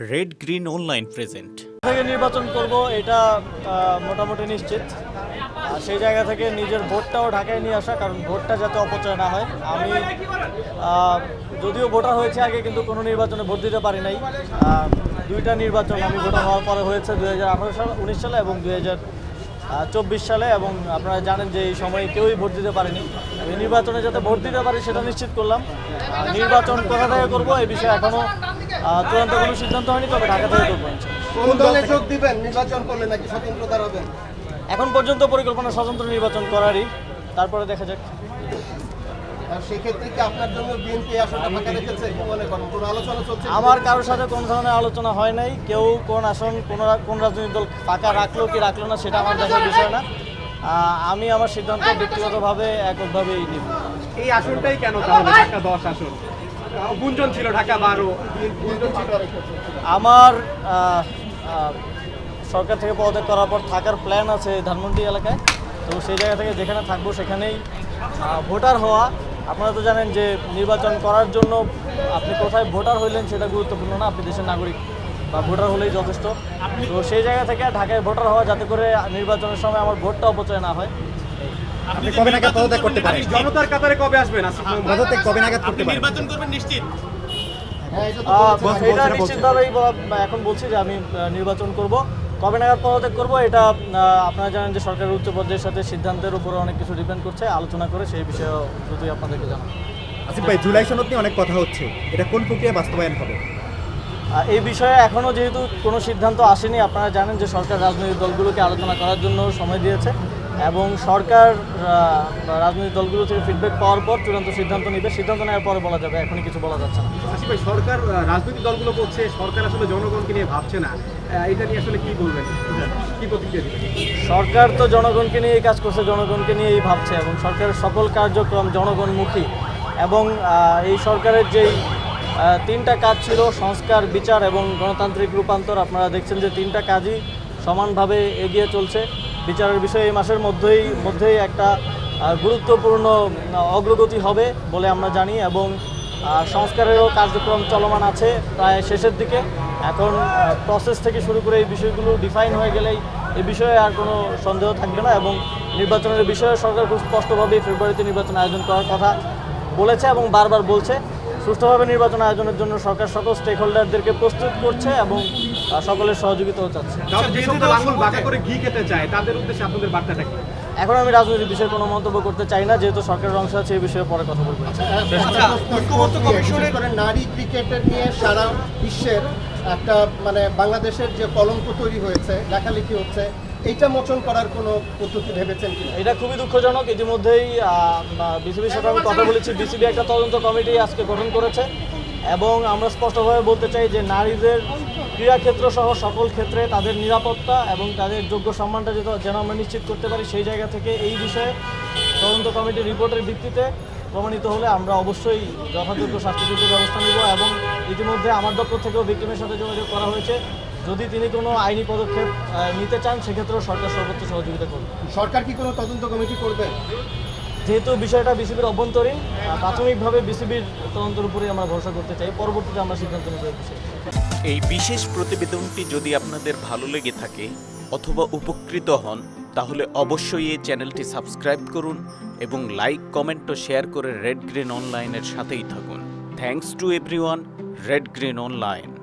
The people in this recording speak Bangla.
রেড গ্রিন অনলাইন প্রেজেন্ট থেকে নির্বাচন করব, এটা মোটামুটি নিশ্চিত। আর সেই জায়গা থেকে নিজের ভোটটাও ঢাকায় নিয়ে আসা, কারণ ভোটটা যাতে অপচয় না হয়। আমি যদিও ভোটার হয়েছে আগে, কিন্তু কোনো নির্বাচনে ভোট দিতে পারি নাই। দুইটা নির্বাচন আমি ভোটার হওয়ার পরে হয়েছে দু হাজার আঠারো সাল, উনিশ সালে এবং দু চব্বিশ সালে, এবং আপনারা জানেন যে এই সময়ে কেউই ভোট দিতে পারেনি। এই নির্বাচনে যাতে ভোট দিতে পারি, সেটা নিশ্চিত করলাম। নির্বাচন কোথা থেকে করব, এই বিষয়ে এখনও চূড়ান্ত কোনো সিদ্ধান্ত হয়নি তবে ঢাকা থেকে করব কোন দলে যোগ দিবেন নির্বাচন করলে নাকি স্বতন্ত্রতা হবেন এখন পর্যন্ত পরিকল্পনা স্বতন্ত্র নির্বাচন করারই তারপরে দেখা যাক। আর সেক্ষেত্রে কি আপনার জন্য বিএনপি আসনটা ফাঁকা রেখেছে মনে করেন? কোনো আলোচনা চলছে আমার কারোর সাথে কোনো ধরনের আলোচনা হয় নাই। কেউ কোন আসন কোন কোন রাজনৈতিক দল ফাঁকা রাখল কি রাখল না সেটা আমার দেখার বিষয় না। আমি আমার সিদ্ধান্ত ব্যক্তিগতভাবে এককভাবেই নিব। এই আসনটাই কেন তাহলে? ঢাকা দশ আসন। গুঞ্জন ছিল ঢাকা বারো। আমার সরকার থেকে পদত্যাগ করার পর থাকার প্ল্যান আছে ধানমন্ডি এলাকায়। তো সেই জায়গা থেকে যেখানে থাকব সেখানেই ভোটার হওয়া। আপনারা তো জানেন যে নির্বাচন করার জন্য আপনি কোথায় ভোটার হইলেন সেটা গুরুত্বপূর্ণ না, আপনি দেশের নাগরিক বা ভোটার হলেই যথেষ্ট। তো সেই জায়গা থেকে ঢাকায় ভোটার হওয়া যাতে করে নির্বাচনের সময় আমার ভোটটা অপচয় না হয়। আপনি কবে নাগাদ পদত্যাগ করতে পারেন? জনতার কাতারে কবে আসবেন? পদত্যাগ কবে নাগাদ করতে পারেন। নির্বাচন করবেন নিশ্চিত। হ্যাঁ এটা নিশ্চিতভাবেই এখন বলছি যে আমি নির্বাচন করব। কবে নাগাদ পদত্যাগ করব এটা আপনারা জানেন যে সরকারের উচ্চ পর্যায়ের সাথে সিদ্ধান্তের উপরে অনেক কিছু ডিপেন্ড করছে। আলোচনা করে সেই বিষয়ে দ্রুতই আপনাদেরকে জানাব আসিফ ভাই জুলাই সনদ নিয়ে অনেক কথা হচ্ছে। এটা কোন প্রক্রিয়া বাস্তবায়ন হবে? এই বিষয়ে এখনও যেহেতু কোনো সিদ্ধান্ত আসেনি আপনারা জানেন যে সরকার রাজনৈতিক দলগুলোকে আলোচনা করার জন্য সময় দিয়েছে। এবং সরকার রাজনৈতিক দলগুলো থেকে ফিডব্যাক পাওয়ার পর চূড়ান্ত সিদ্ধান্ত নিবে। সিদ্ধান্ত নেওয়ার পরে বলা যাবে এখনই কিছু বলা যাচ্ছে না। আসিফ ভাই সরকার রাজনৈতিক দলগুলো বলছে সরকার আসলে জনগণকে নিয়ে ভাবছে না। এটা নিয়ে আসলে কি বলবেন? কি প্রতিক্রিয়া সরকার তো জনগণকে নিয়ে এই কাজ করছে জনগণকে নিয়েই ভাবছে এবং সরকারের সকল কার্যক্রম জনগণমুখী এবং এই সরকারের যেই তিনটা কাজ ছিল সংস্কার বিচার এবং গণতান্ত্রিক রূপান্তর আপনারা দেখছেন যে তিনটা কাজই সমানভাবে এগিয়ে চলছে। বিচারের বিষয়ে এই মাসের মধ্যেই মধ্যেই একটা গুরুত্বপূর্ণ অগ্রগতি হবে বলে আমরা জানি এবং সংস্কারেরও কার্যক্রম চলমান আছে প্রায় শেষের দিকে। এখন প্রসেস থেকে শুরু করে এই বিষয়গুলো ডিফাইন হয়ে গেলেই এই বিষয়ে আর কোনো সন্দেহ থাকবে না এবং নির্বাচনের বিষয়ে সরকার খুব স্পষ্টভাবেই ফেব্রুয়ারিতে নির্বাচন আয়োজন করার কথা বলেছে এবং বারবার বলছে। সুষ্ঠুভাবে নির্বাচন আয়োজনের জন্য সরকার সকল স্টেক হোল্ডারদেরকে প্রস্তুত করছে এবং সকলের সহযোগিতাও চাচ্ছে। কারণ যে সকল আঙুল বাঁকা করে ঘি খেতে চায় তাদের উদ্দেশ্যে আপনাদের বার্তাটা কি? এখন আমি রাজনৈতিক বিষয়ে কোনো মন্তব্য করতে চাই না যেহেতু সরকারের অংশ আছে এই বিষয়ে পরে কথা বলব। ঐক্যমত্য নারী ক্রিকেটের নিয়ে সারা বিশ্বের একটা মানে বাংলাদেশের যে কলঙ্ক তৈরি হয়েছে লেখালেখি হচ্ছে এইটা মোচন করার কোনো পদ্ধতি ভেবেছেন কি এটা খুবই দুঃখজনক। ইতিমধ্যেই বিসিবির সাথে আমি কথা বলেছি। বিসিবি একটা তদন্ত কমিটি আজকে গঠন করেছে এবং আমরা স্পষ্টভাবে বলতে চাই যে নারীদের ক্রীড়াক্ষেত্র সহ সকল ক্ষেত্রে তাদের নিরাপত্তা এবং তাদের যোগ্য সম্মানটা যেন যেন আমরা নিশ্চিত করতে পারি সেই জায়গা থেকে এই বিষয়ে তদন্ত কমিটির রিপোর্টের ভিত্তিতে প্রমাণিত হলে আমরা অবশ্যই যথাযোগ্য শাস্তিযোগ্য ব্যবস্থা নেব এবং ইতিমধ্যে আমার দপ্তর থেকেও ভিক্টিমের সাথে যোগাযোগ করা হয়েছে। যদি তিনি কোনো আইনি পদক্ষেপ নিতে চান সেক্ষেত্রেও সরকার সর্বোচ্চ সহযোগিতা করবে। সরকার কি কোনো তদন্ত কমিটি করবে? যেহেতু বিষয়টা বিসিবির অভ্যন্তরীণ প্রাথমিকভাবে বিসিবির তদন্তের উপরে আমরা ভরসা করতে চাই। পরবর্তীতে আমরা সিদ্ধান্ত নেব এই এই বিশেষ প্রতিবেদনটি যদি আপনাদের ভালো লেগে থাকে অথবা উপকৃত হন তাহলে অবশ্যই এই চ্যানেলটি সাবস্ক্রাইব করুন এবং লাইক কমেন্ট ও শেয়ার করে রেড গ্রিন অনলাইনের সাথেই থাকুন। Thanks to everyone Red Green Online